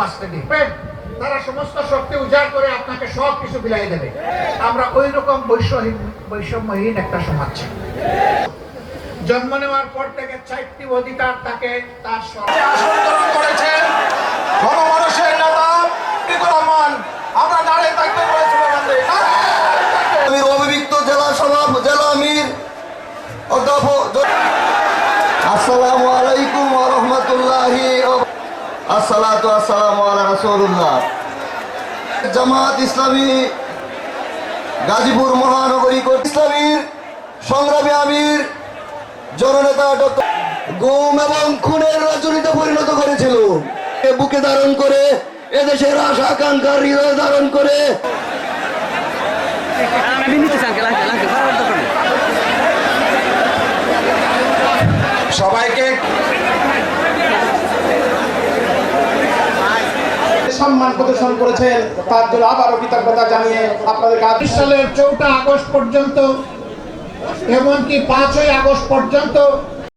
বাঁচতে দিবেন। তারা সমস্ত শক্তি উজাড় করে আপনাকে সব কিছু বিলাই দেবে। আমরা ওই রকম বৈষম্যহীন বৈষম্যহীন একটা সমাজ জন্ম নেওয়ার পর থেকে চারটি অধিকার তাকে তার অধ্যাপক জামাত ইসলামী গাজীপুর মহানগরী ইসলামীর সংগ্রামী আমির, জননেতা ডক্টর গুম এবং খুনের রাজনীতিতে পরিণত করেছিল। বুকে ধারণ করে, এদেশের আশা আকাঙ্ক্ষার হৃদয় ধারণ করে সম্মান প্রদর্শন করেছেন, তার জন্য আবারও কৃতজ্ঞতা জানিয়ে আপনাদের কাছে সালের চৌঠা আগস্ট পর্যন্ত, এমনকি পাঁচই আগস্ট পর্যন্ত